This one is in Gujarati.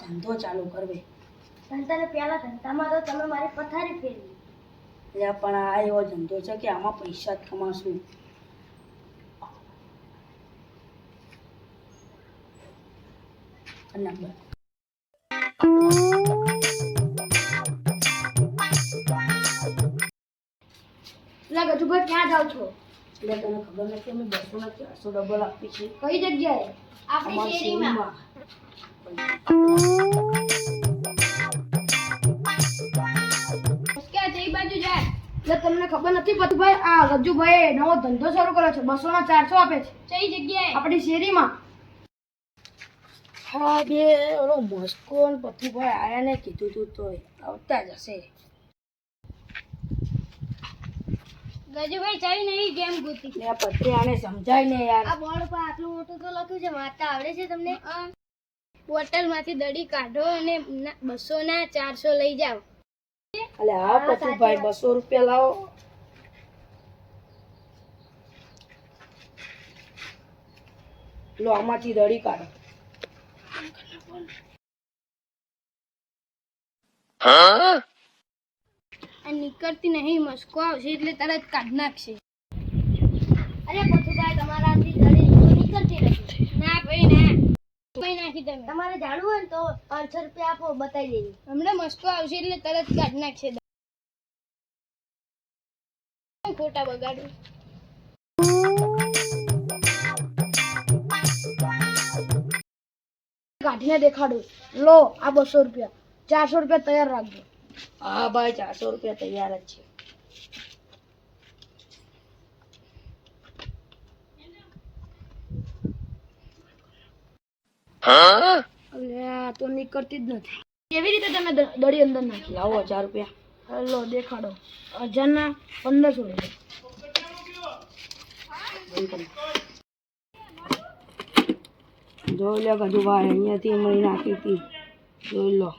ધંધો ચાલુ કરવે. ધંધાને પહેલા ધંધામાં તો તમે મારી પથારી ફેરવી. એટલે પણ આ એવો ધંધો છે કે આમાં પૈસા જ કમાશું. એટલે ક્યાં જાવ છો? એટલે તને ખબર નથી અમે બસો ને ચારસો ડબલ આપી છે. કઈ જગ્યાએ? આપણી શેરીમાં. જાય તમને ખબર નથી પતુભાઈ આ ગજુભાઈ નવો ધંધો શરૂ કર્યો છે. બસો ના ચારસો આપે છે. કઈ જગ્યાએ? આપણી શેરીમાં. હા બે ઓલો મસ્કો ને પથુભાઈ આયા ને કીધું તું તો આવતા જ હશે ગજુભાઈ ચાવી નહીં ગેમ ગુતી? લે આ પત્રી આને સમજાય ને યાર. આ બોર્ડ પર આટલું મોટું તો લખ્યું છે વાંચતા આવડે છે તમને? બોટલમાંથી દડી કાઢો અને બસો ના ચારસો લઈ જાઓ. એટલે હા પથુભાઈ બસો રૂપિયા લાવો. લો આમાંથી દડી કાઢો. આ નીકળતી નહીં મસ્કો આવશે એટલે તરત કાઢ નાખશે. અરે પથુભાઈ તમારાથી દડી નીકળતી નથી ના ભાઈ ના નાખી તમે તમારે જાણવું હોય ને તો પાંચસો રૂપિયા આપો બતાવી દેજો. હમણાં મસ્કો આવશે એટલે તરત કાઢ નાખશે. ખોટા બગાડું? કાઢીને દેખાડું. લો આ બસો રૂપિયા. ચારસો રૂપિયા તૈયાર રાખજો. હા ભાઈ ચારસો રૂપિયા તૈયાર જ છે. તો નીકળતી જ નથી. કેવી રીતે તમે દડી અંદર નાખી? લાવો હજાર રૂપિયા. લો દેખાડો. હજારના પંદરસો રૂપિયા. જોઈ લો કદુભાઈ અહીંયાથી મળી નાખી હતી. જોઈ લો.